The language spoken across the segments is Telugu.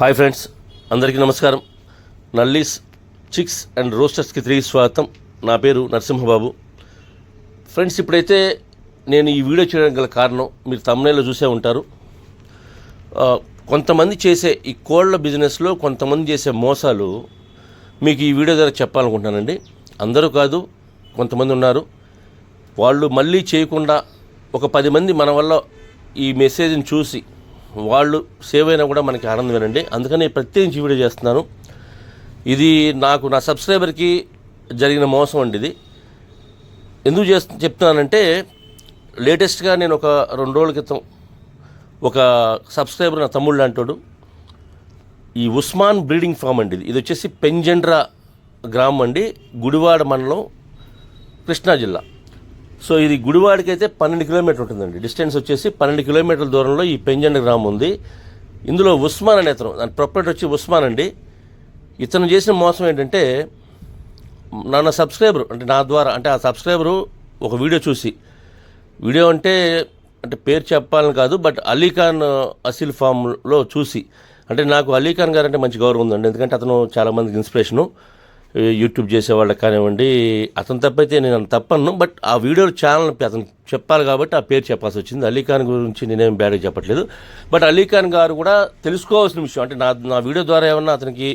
హాయ్ ఫ్రెండ్స్ అందరికీ నమస్కారం. నల్లీస్ చిక్స్ అండ్ రోస్టర్స్కి తిరిగి స్వాగతం. నా పేరు నరసింహబాబు. ఫ్రెండ్స్ ఇప్పుడైతే నేను ఈ వీడియో చేయడానికి గల కారణం మీరు తమిళలో చూసే ఉంటారు. కొంతమంది చేసే ఈ కోళ్ళ బిజినెస్లో కొంతమంది చేసే మోసాలు మీకు ఈ వీడియో ద్వారా చెప్పాలనుకుంటున్నానండి. అందరూ కాదు కొంతమంది ఉన్నారు. వాళ్ళు మళ్ళీ చేయకుండా ఒక పది మంది మన వల్ల ఈ మెసేజ్ని చూసి వాళ్ళు సేవ్ అయినా కూడా మనకి ఆనందమేనండి అందుకని ప్రత్యేకించి వీడియో చేస్తున్నాను. ఇది నాకు నా సబ్స్క్రైబర్కి జరిగిన మోసం అండి ఇది. ఎందుకు చేస్తు చెప్తున్నానంటే లేటెస్ట్గా నేను ఒక రెండు రోజుల క్రితం ఒక సబ్స్క్రైబర్ నా తమ్ముళ్ళు అంటాడు ఈ ఉస్మాన్ బ్రీడింగ్ ఫామ్ అండి ఇది. ఇది వచ్చేసి పెంజండ్రా గ్రామం అండి గుడివాడ మండలం కృష్ణా జిల్లా. సో ఇది గుడివాడికైతే పన్నెండు కిలోమీటర్ ఉంటుందండి. డిస్టెన్స్ వచ్చేసి పన్నెండు కిలోమీటర్ల దూరంలో ఈ పెంజండ గ్రామం ఉంది. ఇందులో ఉస్మాన్ అనే అతను దాని ప్రొపరేటర్ వచ్చి ఉస్మాన్ అండి. ఇతను చేసిన మోసం ఏంటంటే నా సబ్స్క్రైబర్ అంటే నా ద్వారా అంటే ఆ సబ్స్క్రైబరు ఒక వీడియో చూసి వీడియో అంటే అంటే పేరు చెప్పాలని కాదు బట్ అలీఖాన్ అసిల్ ఫామ్లో చూసి అంటే నాకు అలీఖాన్ గారు అంటే మంచి గౌరవం ఉందండి. ఎందుకంటే అతను చాలామందికి ఇన్స్పిరేషను యూట్యూబ్ చేసేవాళ్ళకి కానివ్వండి అతను తప్పైతే నేను అంత తప్పను బట్ ఆ వీడియో ఛానల్ అతను చెప్పాలి కాబట్టి ఆ పేరు చెప్పాల్సి వచ్చింది. అలీఖాన్ గురించి నేనేం బ్యాడ్గా చెప్పట్లేదు. బట్ అలీఖాన్ గారు కూడా తెలుసుకోవాల్సిన విషయం అంటే నా నా వీడియో ద్వారా ఏమన్నా అతనికి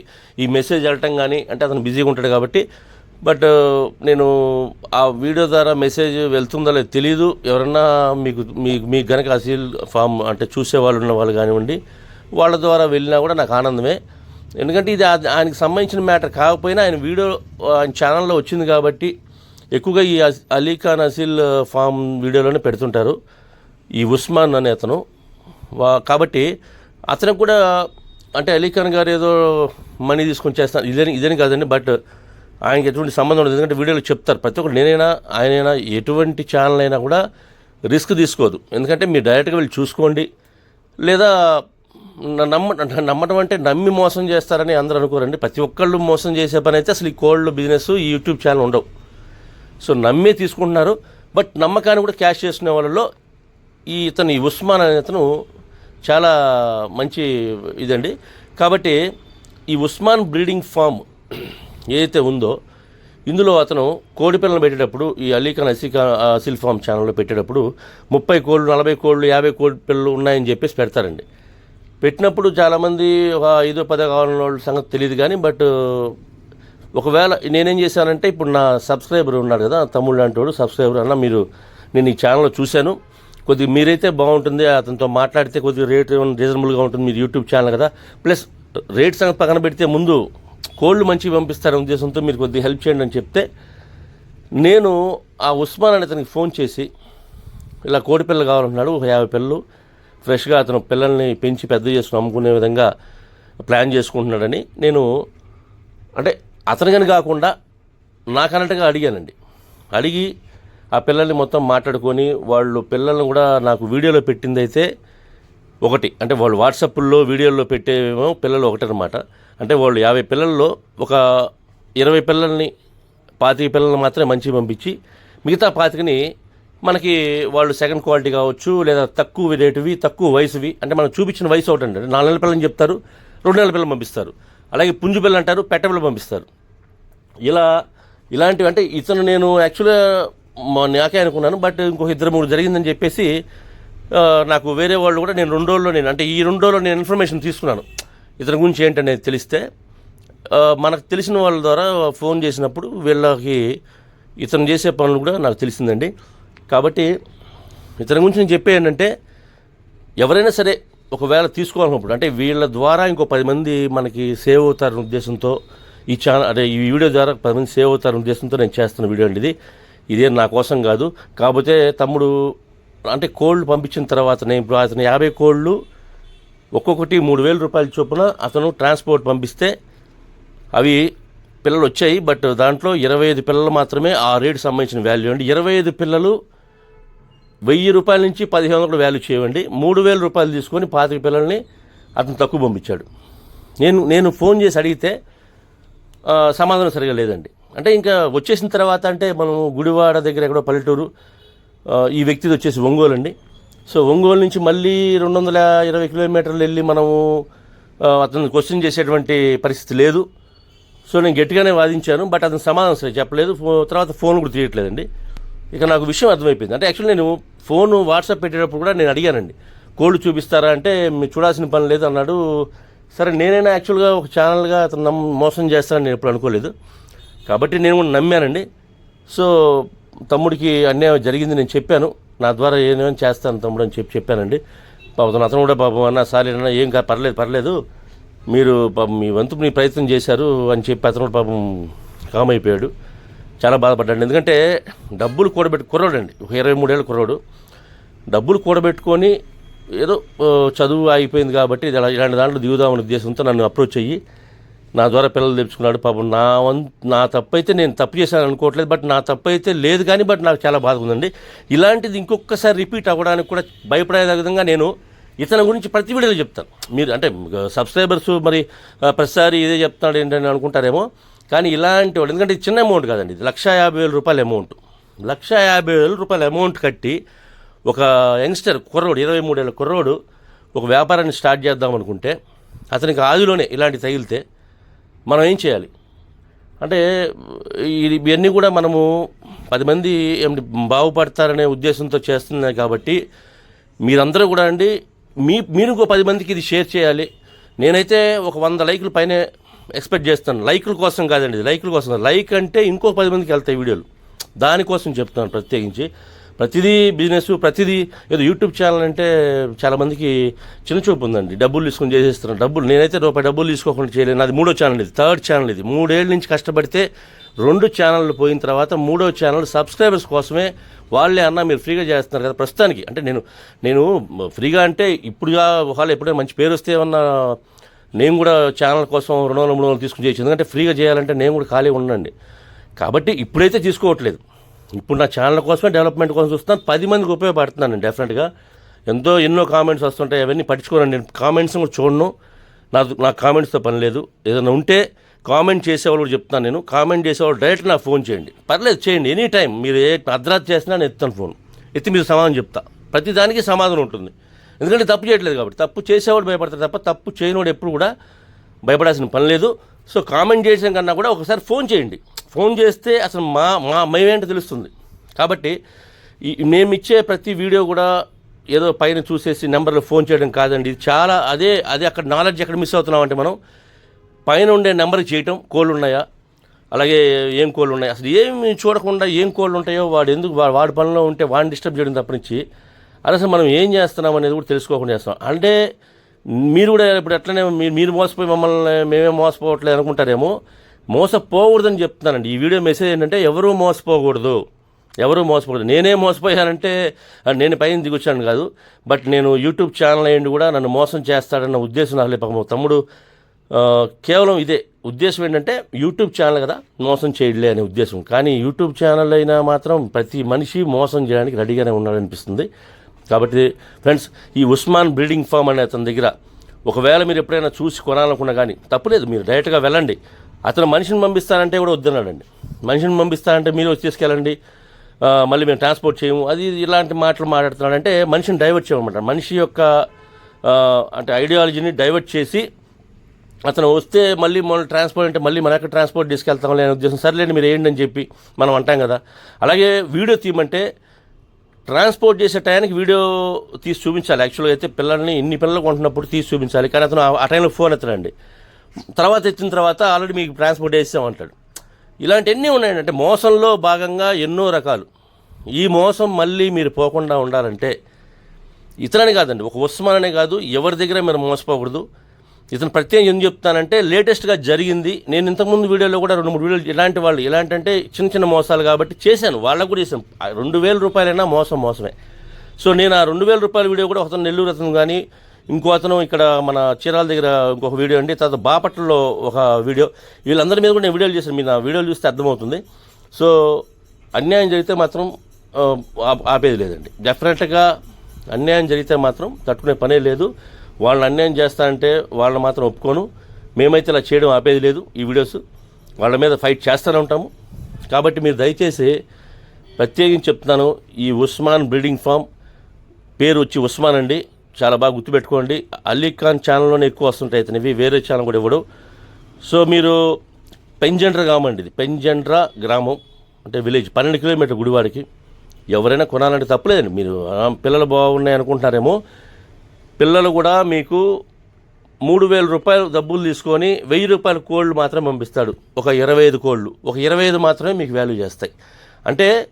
ఈ మెసేజ్ వెళ్ళటం కానీ అంటే అతను బిజీగా ఉంటాడు కాబట్టి బట్ నేను ఆ వీడియో ద్వారా మెసేజ్ వెళ్తుందో లేదో తెలియదు ఎవరన్నా మీకు మీ మీకు గనక అసీల్ ఫామ్ అంటే చూసే వాళ్ళు ఉన్న వాళ్ళు కానివ్వండి వాళ్ళ ద్వారా వెళ్ళినా కూడా నాకు ఆనందమే. ఎందుకంటే ఇది ఆయనకి సంబంధించిన మ్యాటర్ కాకపోయినా ఆయన వీడియో ఆయన ఛానల్లో వచ్చింది కాబట్టి ఎక్కువగా ఈ అలీ అలీఖాన్ అసీల్ ఫామ్ వీడియోలోనే పెడుతుంటారు. ఈ ఉస్మాన్ అనే అతను. కాబట్టి అతనికి కూడా అంటే అలీఖాన్ గారు ఏదో మనీ తీసుకొని చేస్తాను ఇదని ఇదని కాదండి బట్ ఆయనకి ఎటువంటి సంబంధం ఉండదు. ఎందుకంటే వీడియోలో చెప్తారు. ప్రతి ఒక్కరు నేనైనా ఆయనైనా ఎటువంటి ఛానల్ అయినా కూడా రిస్క్ తీసుకోదు. ఎందుకంటే మీరు డైరెక్ట్గా వెళ్ళి చూసుకోండి. లేదా నమ్మ నమ్మటం అంటే నమ్మి మోసం చేస్తారని అందరూ అనుకోరండి. ప్రతి ఒక్కళ్ళు మోసం చేసే పని అయితే అసలు ఈ కోళ్ళు బిజినెస్ ఈ యూట్యూబ్ ఛానల్ ఉండవు. సో నమ్మే తీసుకుంటున్నారు. బట్ నమ్మకాన్ని కూడా క్యాష్ చేసుకునే వాళ్ళలో ఈ ఇతను ఈ ఉస్మాన్ అనే అతను చాలా మంచి ఇదండి. కాబట్టి ఈ ఉస్మాన్ బ్రీడింగ్ ఫామ్ ఏదైతే ఉందో ఇందులో అతను కోడి పిల్లలు పెట్టేటప్పుడు ఈ అలీఖాన్ అసీకా అసిల్ ఫామ్ ఛానల్లో పెట్టేటప్పుడు ముప్పై కోళ్ళు నలభై కోళ్ళు యాభై కోడి పిల్లలు ఉన్నాయని చెప్పేసి పెడతారండి. పెట్టినప్పుడు చాలామంది ఒక ఐదో పదో కావాలన్న వాళ్ళ సంగతి తెలియదు కానీ బట్ ఒకవేళ నేనేం చేశానంటే ఇప్పుడు నా సబ్స్క్రైబర్ ఉన్నాడు కదా తమ్ముడు లాంటి వాడు సబ్స్క్రైబర్ అన్న మీరు నేను ఈ ఛానల్లో చూశాను. కొద్దిగా మీరైతే బాగుంటుంది అతనితో మాట్లాడితే కొద్దిగా రేట్ ఏమైనా రీజనబుల్గా ఉంటుంది మీరు యూట్యూబ్ ఛానల్ కదా. ప్లస్ రేట్ సంగతి పక్కన పెడితే ముందు కోళ్ళు మంచిగా పంపిస్తారనే ఉద్దేశంతో మీరు కొద్దిగా హెల్ప్ చేయండి అని చెప్తే నేను ఆ ఉస్మాన్ అనే అతనికి ఫోన్ చేసి ఇలా కోడి పిల్లలు కావాలంటున్నాడు ఒక యాభై పిల్లలు ఫ్రెష్గా అతను పిల్లల్ని పెంచి పెద్ద చేసుకుని అమ్ముకునే విధంగా ప్లాన్ చేసుకుంటున్నాడని నేను అంటే అతనికని కాకుండా నాకన్నట్టుగా అడిగానండి. అడిగి ఆ పిల్లల్ని మొత్తం మాట్లాడుకొని వాళ్ళు పిల్లల్ని కూడా నాకు వీడియోలో పెట్టిందైతే ఒకటి. అంటే వాళ్ళు వాట్సాప్లో వీడియోల్లో పెట్టేవేమో పిల్లలు ఒకటనమాట అంటే వాళ్ళు యాభై పిల్లల్లో ఒక ఇరవై పిల్లల్ని పాతిక పిల్లల్ని మాత్రమే మంచిగా పంపించి మిగతా పాతికని మనకి వాళ్ళు సెకండ్ క్వాలిటీ కావచ్చు లేదా తక్కువ రేటువి తక్కువ వయసువి అంటే మనం చూపించిన వయసు ఒకటి అండి. నాలుగు నెలల పిల్లలు చెప్తారు రెండు నెలల పిల్లలు పంపిస్తారు. అలాగే పుంజు పిల్లలు అంటారు పెట్ట పిల్లలు పంపిస్తారు. ఇలా ఇలాంటివి అంటే ఇతను నేను యాక్చువల్గా మా నాకే అనుకున్నాను బట్ ఇంకొక ఇద్దరు మూడు జరిగిందని చెప్పేసి నాకు వేరే వాళ్ళు కూడా నేను రెండు రోజుల్లో నేను అంటే ఈ రెండు రోజుల్లో నేను ఇన్ఫర్మేషన్ తీసుకున్నాను. ఇతని గురించి ఏంటనేది తెలిస్తే మనకు తెలిసిన వాళ్ళ ద్వారా ఫోన్ చేసినప్పుడు వీళ్ళకి ఇతను చేసే పనులు కూడా నాకు తెలిసిందండి. కాబట్టి ఇతని గురించి నేను చెప్పే ఏంటంటే ఎవరైనా సరే ఒకవేళ తీసుకోవాలన్నప్పుడు అంటే వీళ్ళ ద్వారా ఇంకో పది మంది మనకి సేవ్ అవుతారనే ఉద్దేశంతో ఈ ఛానల్ అంటే ఈ వీడియో ద్వారా పది మంది సేవ్ అవుతారనే ఉద్దేశంతో నేను చేస్తున్న వీడియో అండి ఇది. ఇదే నా కోసం కాదు. కాకపోతే తమ్ముడు అంటే కోళ్ళు పంపించిన తర్వాత నేను ఇప్పుడు అతను యాభై కోళ్ళు ఒక్కొక్కటి మూడు వేల రూపాయల చొప్పున అతను ట్రాన్స్పోర్ట్ పంపిస్తే అవి పిల్లలు వచ్చాయి బట్ దాంట్లో ఇరవై ఐదు పిల్లలు మాత్రమే ఆ రేటు సంబంధించిన వాల్యూ అండి. ఇరవై ఐదు పిల్లలు వెయ్యి రూపాయల నుంచి పదిహేను వందల వాల్యూ చేయండి. మూడు వేల రూపాయలు తీసుకొని పాతిక పిల్లల్ని అతను తక్కువ పంపించాడు. నేను నేను ఫోన్ చేసి అడిగితే సమాధానం సరిగా లేదండి. అంటే ఇంకా వచ్చేసిన తర్వాత అంటే మనం గుడివాడ దగ్గర ఎక్కడో పల్లెటూరు ఈ వ్యక్తిది వచ్చేసి ఒంగోలు అండి. సో ఒంగోలు నుంచి మళ్ళీ రెండు వందల ఇరవై కిలోమీటర్లు వెళ్ళి మనము అతను క్వశ్చన్ చేసేటువంటి పరిస్థితి లేదు. సో నేను గట్టిగానే వాదించాను బట్ అతను సమాధానం సరే చెప్పలేదు. తర్వాత ఫోన్ కూడా తీయట్లేదండి. ఇక నాకు విషయం అర్థమైపోయింది. అంటే యాక్చువల్లీ నేను ఫోన్ వాట్సాప్ పెట్టేటప్పుడు కూడా నేను అడిగానండి. కోళ్ళు చూపిస్తారా అంటే మీరు చూడాల్సిన పని లేదు అన్నాడు. సరే నేనైనా యాక్చువల్గా ఒక ఛానల్గా అతను నమ్మ మోసం చేస్తానని నేను ఎప్పుడు అనుకోలేదు. కాబట్టి నేను కూడా నమ్మానండి. సో తమ్ముడికి అన్యాయం జరిగింది నేను చెప్పాను. నా ద్వారా ఏమేమి చేస్తాను తమ్ముడు అని చెప్పి చెప్పానండి. పాపం అతను కూడా పాపం అన్న సారీ ఏం కా పర్లేదు పర్లేదు. మీరు పాపం మీ వంతు మీ ప్రయత్నం చేశారు అని చెప్పి అతను కూడా పాపం కామ్ అయిపోయాడు. చాలా బాధపడ్డాడు. ఎందుకంటే డబ్బులు కూడబెట్టు కుర్రాడు అండి ఒక ఇరవై మూడేళ్ళ కుర్రాడు. డబ్బులు కూడబెట్టుకొని ఏదో చదువు అయిపోయింది కాబట్టి ఇలాంటి దాంట్లో దిగుదామనే ఉద్దేశంతో నన్ను అప్రోచ్ అయ్యి నా ద్వారా పిల్లలు తెచ్చుకున్నాడు పాపం నా వం నా తప్పు అయితే నేను తప్పు చేశాను అనుకోవట్లేదు. బట్ నా తప్పు అయితే లేదు కానీ బట్ నాకు చాలా బాధ ఉందండి. ఇలాంటిది ఇంకొకసారి రిపీట్ అవ్వడానికి కూడా భయపడే విధంగా నేను ఇతని గురించి ప్రతి వీడియోలో చెప్తాను. మీరు అంటే సబ్స్క్రైబర్స్ మరి ప్రతిసారి ఇదే చెప్తాడు ఏంటని అనుకుంటారేమో. కానీ ఇలాంటి వాడు ఎందుకంటే ఇది చిన్న అమౌంట్ కాదండి ఇది లక్ష యాభై వేల రూపాయల అమౌంట్ లక్ష యాభై వేల రూపాయల అమౌంట్ కట్టి ఒక యంగ్స్టర్ కుర్రోడు ఇరవై మూడేళ్ళ కుర్రోడు ఒక వ్యాపారాన్ని స్టార్ట్ చేద్దాం అనుకుంటే అతనికి ఆదిలోనే ఇలాంటి తగిలితే మనం ఏం చేయాలి? అంటే ఇది ఇవన్నీ కూడా మనము పది మంది ఏమిటి బాగుపడతారనే ఉద్దేశంతో చేస్తున్నాయి కాబట్టి మీరందరూ కూడా అండి మీ మీరు ఇంకో పది మందికి ఇది షేర్ చేయాలి. నేనైతే ఒక వంద లైకుల పైనే ఎక్స్పెక్ట్ చేస్తాను. లైకుల కోసం కాదండి ఇది లైకుల కోసం లైక్ అంటే ఇంకో పది మందికి వెళ్తాయి వీడియోలు. దానికోసం చెప్తున్నాను ప్రత్యేకించి. ప్రతిదీ బిజినెస్ ప్రతిదీ ఏదో యూట్యూబ్ ఛానల్ అంటే చాలామందికి చిన్న చూపు ఉందండి. డబ్బులు తీసుకొని చేసేస్తున్నాను డబ్బులు నేనైతే రూపాయి డబ్బులు తీసుకోకుండా చేయలేను. అది మూడో ఛానల్ ఇది థర్డ్ ఛానల్ ఇది. మూడేళ్ళ నుంచి కష్టపడితే రెండు ఛానళ్ళు పోయిన తర్వాత మూడో ఛానల్ సబ్స్క్రైబర్స్ కోసమే వాళ్ళే అన్న మీరు ఫ్రీగా చేస్తున్నారు కదా ప్రస్తుతానికి. అంటే నేను నేను ఫ్రీగా అంటే ఇప్పుడుగా ఒకవేళ ఎప్పుడైనా మంచి పేరు వస్తే ఏమన్నా నేను కూడా ఛానల్ కోసం రెండు వందల మూడు వందలు తీసుకుని చేయొచ్చు. ఎందుకంటే ఫ్రీగా చేయాలంటే నేను కూడా ఖాళీ ఉండండి. కాబట్టి ఇప్పుడైతే తీసుకోవట్లేదు. ఇప్పుడు నా ఛానల్ కోసమే డెవలప్మెంట్ కోసం చూస్తున్నాను. పది మందికి ఉపయోగపడుతున్నాను నేను డెఫినెట్గా ఎంతో ఎన్నో కామెంట్స్ వస్తుంటాయి. అవన్నీ పట్టించుకోనండి. నేను కామెంట్స్ కూడా చూడను. నాకు నా కామెంట్స్తో పని లేదు. ఏదైనా ఉంటే కామెంట్ చేసేవాళ్ళు కూడా చెప్తున్నాను నేను. కామెంట్ చేసేవాళ్ళు డైరెక్ట్ నాకు ఫోన్ చేయండి. పర్లేదు చేయండి. ఎనీ టైం మీరు ఏ అర్ధరాత్రి చేసినా నేను ఎత్తాను ఫోన్ ఎత్తి మీరు సమాధానం చెప్తా. ప్రతిదానికి సమాధానం ఉంటుంది. ఎందుకంటే తప్పు చేయట్లేదు కాబట్టి. తప్పు చేసేవాడు భయపడతారు తప్ప తప్పు చేయనివాడు ఎప్పుడు కూడా భయపడాల్సిన పని లేదు. సో కామెంట్ చేసిన కన్నా కూడా ఒకసారి ఫోన్ చేయండి. ఫోన్ చేస్తే అసలు మా మా మేమేంటో తెలుస్తుంది. కాబట్టి ఈ మేము ఇచ్చే ప్రతి వీడియో కూడా ఏదో పైన చూసేసి నెంబర్లో ఫోన్ చేయడం కాదండి. ఇది చాలా అదే అదే అక్కడ నాలెడ్జ్ ఎక్కడ మిస్ అవుతున్నాం అంటే మనం పైన ఉండే నెంబర్కి చేయటం. కోళ్ళు ఉన్నాయా? అలాగే ఏం కోళ్ళు ఉన్నాయి? అసలు ఏమి చూడకుండా ఏం కోళ్ళు ఉంటాయో వాడు ఎందుకు వా- వాడి పనిలో ఉంటే వాడిని డిస్టర్బ్ చేయడం తప్పనిచ్చి అది అసలు మనం ఏం చేస్తున్నాం అనేది కూడా తెలుసుకోకుండా చేస్తాం అంటే మీరు కూడా ఇప్పుడు ఎట్లనే మీరు మీరు మోసపోయి మమ్మల్ని మేమే మోసపోవట్లేదు అనుకుంటారేమో. మోసపోకూడదని చెప్తున్నానండి. ఈ వీడియో మెసేజ్ ఏంటంటే ఎవరూ మోసపోకూడదు. ఎవరూ మోసపోకూడదు. నేనే మోసపోయానంటే నేను పైన దిగొచ్చాను కాదు. బట్ నేను యూట్యూబ్ ఛానల్ అయ్యండి కూడా నన్ను మోసం చేస్తాడన్న ఉద్దేశం నాకు లేపక తమ్ముడు కేవలం ఇదే. ఉద్దేశం ఏంటంటే యూట్యూబ్ ఛానల్ కదా మోసం చేయలే అనే ఉద్దేశం. కానీ యూట్యూబ్ ఛానల్ అయినా మాత్రం ప్రతి మనిషి మోసం చేయడానికి రెడీగానే ఉన్నాడనిపిస్తుంది. కాబట్టి ఫ్రెండ్స్ ఈ ఉస్మాన్ బ్రీడింగ్ ఫామ్ అనే అతని దగ్గర ఒకవేళ మీరు ఎప్పుడైనా చూసి కొనాలనుకున్నా కానీ తప్పులేదు మీరు డైరెక్ట్గా వెళ్ళండి. అతను మనిషిని పంపిస్తానంటే కూడా వద్దన్నాడండి. మనిషిని పంపిస్తానంటే మీరు వచ్చి తీసుకెళ్ళండి. మళ్ళీ మేము ట్రాన్స్పోర్ట్ చేయము. అది ఇలాంటి మాటలు మాట్లాడుతున్నాడంటే మనిషిని డైవర్ట్ చేయమన్నమాట. మనిషి యొక్క అంటే ఐడియాలజీని డైవర్ట్ చేసి అతను వస్తే మళ్ళీ మన ట్రాన్స్పోర్ట్ అంటే మళ్ళీ మన ట్రాన్స్పోర్ట్ తీసుకెళ్తాం లేని ఉద్దేశం సర్లేండి మీరు వేయండి అని చెప్పి మనం అంటాం కదా. అలాగే వీడియో తీయమంటే ట్రాన్స్పోర్ట్ చేసే టయానికి వీడియో తీసి చూపించాలి. యాక్చువల్గా అయితే పిల్లల్ని ఇన్ని పిల్లలు కొంటున్నప్పుడు తీసి చూపించాలి. కానీ అతను ఆ- టైంలో ఫోన్ ఎత్తడండి. తర్వాత ఎత్తిన తర్వాత ఆల్రెడీ మీకు ట్రాన్స్పోర్ట్ చేసామంటాడు ఇలాంటివన్నీ ఉన్నాయండి అంటే మోసంలో భాగంగా ఎన్నో రకాలు. ఈ మోసం మళ్ళీ మీరు పోకుండా ఉండాలంటే ఇతరని కాదండి ఒక ఉస్మాన్ అనే కాదు ఎవరి దగ్గర మీరు మోసపోకూడదు. ఇతను ప్రత్యేకం ఏం చెప్తానంటే లేటెస్ట్గా జరిగింది. నేను ఇంతకుముందు వీడియోలో కూడా రెండు మూడు వీడియోలు ఇలాంటి వాళ్ళు ఇలాంటి అంటే చిన్న చిన్న మోసాలు కాబట్టి చేశాను. వాళ్ళకు కూడా చేశాను. రెండు వేల రూపాయలైనా మోసం మోసమే. సో నేను ఆ రెండు వేల రూపాయల వీడియో కూడా ఒకతను నెల్లూరు అతను కానీ ఇంకో అతను ఇక్కడ మన చీరాల దగ్గర ఇంకొక వీడియో అండి. తర్వాత బాపట్లలో ఒక వీడియో. వీళ్ళందరి మీద కూడా నేను వీడియోలు చేశాను. మీరు నా వీడియోలు చూస్తే అర్థమవుతుంది. సో అన్యాయం జరిగితే మాత్రం ఆ, ఆపేది లేదండి. డెఫినెట్గా అన్యాయం జరిగితే మాత్రం తట్టుకునే పనే లేదు. వాళ్ళని అన్యాయం చేస్తానంటే వాళ్ళని మాత్రం ఒప్పుకోను. మేమైతే ఇలా చేయడం ఆపేది లేదు ఈ వీడియోస్. వాళ్ళ మీద ఫైట్ చేస్తూనే ఉంటాము. కాబట్టి మీరు దయచేసి ప్రత్యేకించి చెప్తున్నాను ఈ ఉస్మాన్ బ్రీడింగ్ ఫామ్ పేరు వచ్చి ఉస్మాన్ అండి. చాలా బాగా గుర్తుపెట్టుకోండి. అలీ ఖాన్ ఛానల్లోనే ఎక్కువ వస్తుంటాయి ఇతనివి వేరే ఛానల్ కూడా ఇవ్వడు సో మీరు పెంజండ్ర గ్రామం అండి ఇది. పెంజండ్ర గ్రామం. అంటే విలేజ్. పన్నెండు కిలోమీటర్ గుడివాడికి. ఎవరైనా కొనాలంటే తప్పలేదండి. మీరు పిల్లలు బాగున్నాయి అనుకుంటున్నారేమో పిల్లలు కూడా మీకు మూడు వేల రూపాయలు డబ్బులు తీసుకొని వెయ్యి రూపాయల కోళ్ళు మాత్రం పంపిస్తాడు. ఒక ఇరవై ఐదు కోళ్ళు. ఒక ఇరవై ఐదు మాత్రమే మీకు వాల్యూ చేస్తాయి. అంటే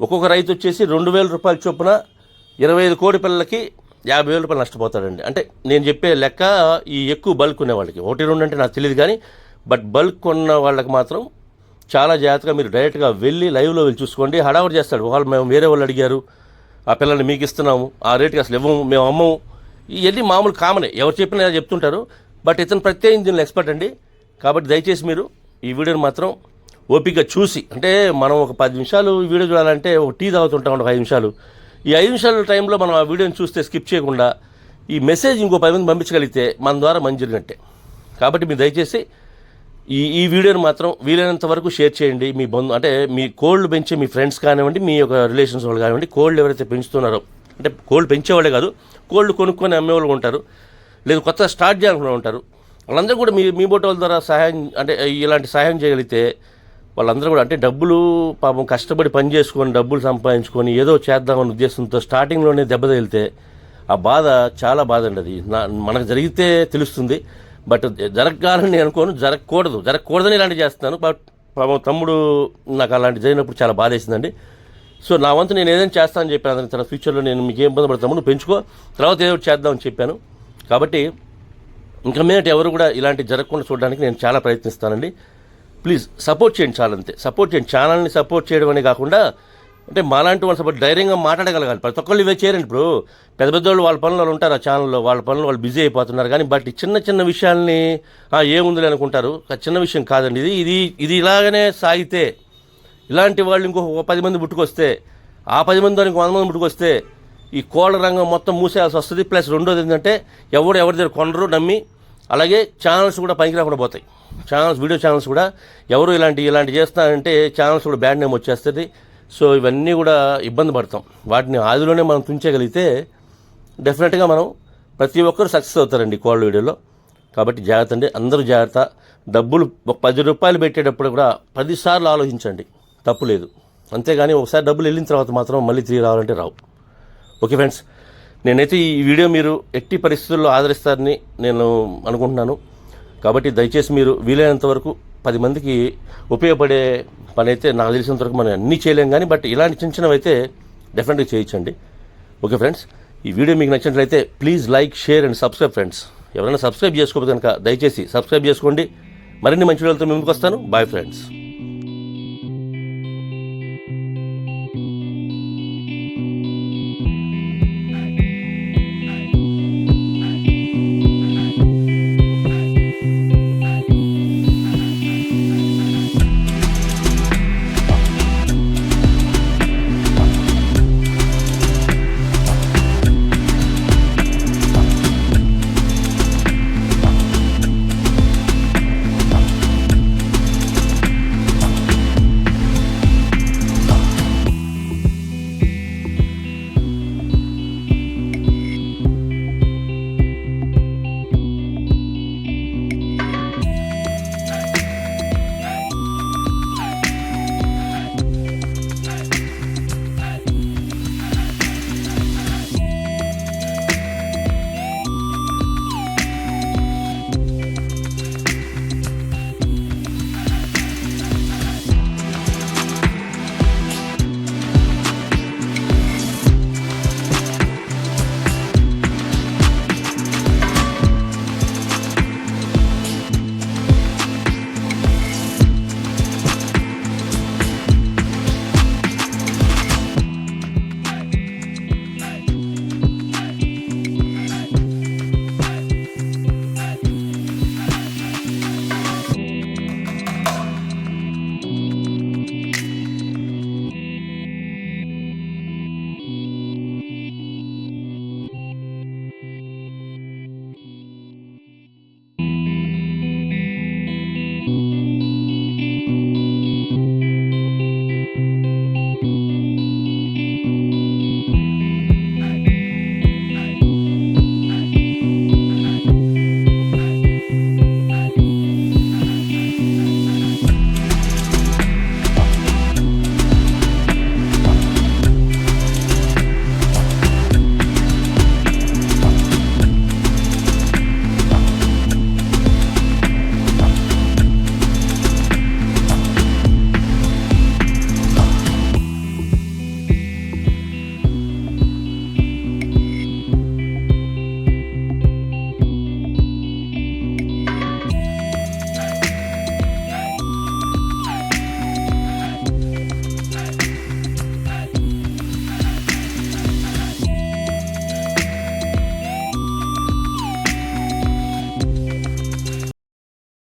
ఒక్కొక్క రైతు వచ్చేసి రెండు వేల రూపాయల చొప్పున ఇరవై ఐదు కోడి పిల్లలకి యాభై వేల రూపాయలు నష్టపోతాడండి. అంటే నేను చెప్పే లెక్క ఈ ఎక్కువ బల్క్ ఉన్న వాళ్ళకి. ఒకటి రెండు అంటే నాకు తెలియదు కానీ బట్ బల్క్ ఉన్న వాళ్ళకి మాత్రం చాలా జాగ్రత్తగా మీరు డైరెక్ట్గా వెళ్ళి లైవ్లో వెళ్ళి చూసుకోండి. హడావుడి చేస్తాడు. వాళ్ళు మేము వేరే వాళ్ళు అడిగారు ఆ పిల్లల్ని మీకు ఇస్తున్నాము. ఆ రేటుకి అసలు ఇవ్వము. మేము అమ్మము. ఇవన్నీ మామూలు కామనే. ఎవరు చెప్పినా చెప్తుంటారు. బట్ ఇతను ప్రత్యేకించి దీనిలో ఎక్స్పర్ట్ అండి. కాబట్టి దయచేసి మీరు ఈ వీడియోని మాత్రం ఓపిక చూసి అంటే మనం ఒక పది నిమిషాలు ఈ వీడియో చూడాలంటే ఒక టీ తాగుతుంటాం ఒక ఐదు నిమిషాలు. ఈ ఐదు నిమిషాల టైంలో మనం ఆ వీడియోని చూస్తే స్కిప్ చేయకుండా ఈ మెసేజ్ ఇంకో పది మంది పంపించగలిగితే మన ద్వారా మంచి జరిగినట్టే. కాబట్టి మీరు దయచేసి ఈ ఈ వీడియోని మాత్రం వీలైనంత వరకు షేర్ చేయండి. మీ బంధు అంటే మీ కోల్డ్ పెంచే మీ ఫ్రెండ్స్ కానివ్వండి మీ యొక్క రిలేషన్స్ వాళ్ళు కానివ్వండి కోల్డ్ ఎవరైతే పెంచుతున్నారో అంటే కోళ్ళు పెంచేవాళ్ళే కాదు కోళ్ళు కొనుక్కొని అమ్మేవాళ్ళు ఉంటారు. లేదు కొత్త స్టార్ట్ చేయాలనుకునే ఉంటారు. వాళ్ళందరూ కూడా మీ మీ బోటోల ద్వారా సహాయం అంటే ఇలాంటి సహాయం చేయగలిగితే వాళ్ళందరూ కూడా అంటే డబ్బులు పాపం కష్టపడి పని చేసుకొని డబ్బులు సంపాదించుకొని ఏదో చేద్దామనే ఉద్దేశంతో స్టార్టింగ్లోనే దెబ్బ తగిలితే ఆ బాధ చాలా బాధ అండి అది. నా మనకు జరిగితే తెలుస్తుంది. బట్ జరగాలని నేను అనుకోను జరగకూడదు. జరగకూడదని ఇలాంటివి చేస్తున్నాను. బట్ పాపం తమ్ముడు నాకు అలాంటి జరిగినప్పుడు చాలా బాధ వేసిందండి సో నా వంతు నేను ఏదైనా చేస్తానని చెప్పాను తన ఫ్యూచర్లో నేను మీకు ఏం ఇబ్బంది పడతాము నువ్వు పెంచుకో. తర్వాత ఏదో చేద్దామని చెప్పాను. కాబట్టి ఇంకా మీదట ఎవరు కూడా ఇలాంటి జరగకుండా చూడడానికి నేను చాలా ప్రయత్నిస్తానండి. ప్లీజ్ సపోర్ట్ చేయండి చాలా అంతే. సపోర్ట్ చేయండి. ఛానల్ని సపోర్ట్ చేయడం అనే కాకుండా అంటే మాలాంటి వాళ్ళు సపోర్ట్ ధైర్యంగా మాట్లాడగలగాలి. ప్రతి ఒక్కళ్ళు ఇవే చేయరండి ఇప్పుడు పెద్ద పెద్ద వాళ్ళు వాళ్ళ పనులు వాళ్ళు ఉంటారు ఆ ఛానల్లో వాళ్ళ పనులు వాళ్ళు బిజీ అయిపోతున్నారు కానీ బట్ చిన్న చిన్న విషయాల్ని ఏముందిలే అనుకుంటారు. ఆ చిన్న విషయం కాదండి. ఇది ఇది ఇది ఇలాగనే సాగితే ఇలాంటి వాళ్ళు ఇంకొక పది మంది పుట్టుకొస్తే ఆ పది మంది ఇంకో వంద మంది పుట్టుకొస్తే ఈ కోళ్ళ రంగం మొత్తం మూసేయాల్సి వస్తుంది. ప్లస్ రెండోది ఏంటంటే ఎవడు ఎవరి దగ్గర కొనరు నమ్మి అలాగే ఛానల్స్ కూడా పనికి రాకుండా పోతాయి. ఛానల్స్ వీడియో ఛానల్స్ కూడా ఎవరు ఇలాంటి ఇలాంటి చేస్తారంటే ఛానల్స్ కూడా బ్యాడ్ నేమ్ వచ్చేస్తుంది. సో ఇవన్నీ కూడా ఇబ్బంది పడతాం. వాటిని ఆదిలోనే మనం తుంచగలిగితే డెఫినెట్గా మనం ప్రతి ఒక్కరు సక్సెస్ అవుతారండి కోళ్ళ వీడియోలో. కాబట్టి జాగ్రత్త అండి. అందరూ జాగ్రత్త. డబ్బులు పది రూపాయలు పెట్టేటప్పుడు కూడా పదిసార్లు ఆలోచించండి. తప్పు లేదు అంతేగాని ఒకసారి డబ్బులు వెళ్ళిన తర్వాత మాత్రం మళ్ళీ తిరిగి రావాలంటే రావు. ఓకే ఫ్రెండ్స్ నేనైతే ఈ వీడియో మీరు ఎట్టి పరిస్థితుల్లో ఆదరిస్తారని నేను అనుకుంటున్నాను. కాబట్టి దయచేసి మీరు వీలైనంత వరకు పది మందికి ఉపయోగపడే పని అయితే నాకు తెలిసినంత వరకు మనం అన్నీ చేయలేం కానీ బట్ ఇలాంటి చిన్న చిన్నవి అయితే డెఫినెట్గా చేయించండి ఓకే ఫ్రెండ్స్ ఈ వీడియో మీకు నచ్చినట్లయితే please like share and subscribe friends. ఎవరైనా సబ్స్క్రైబ్ చేసుకోకపోతే కనుక దయచేసి సబ్స్క్రైబ్ చేసుకోండి. మరిన్ని మంచి వీడియోలతో ముందుకు వస్తాను. Bye friends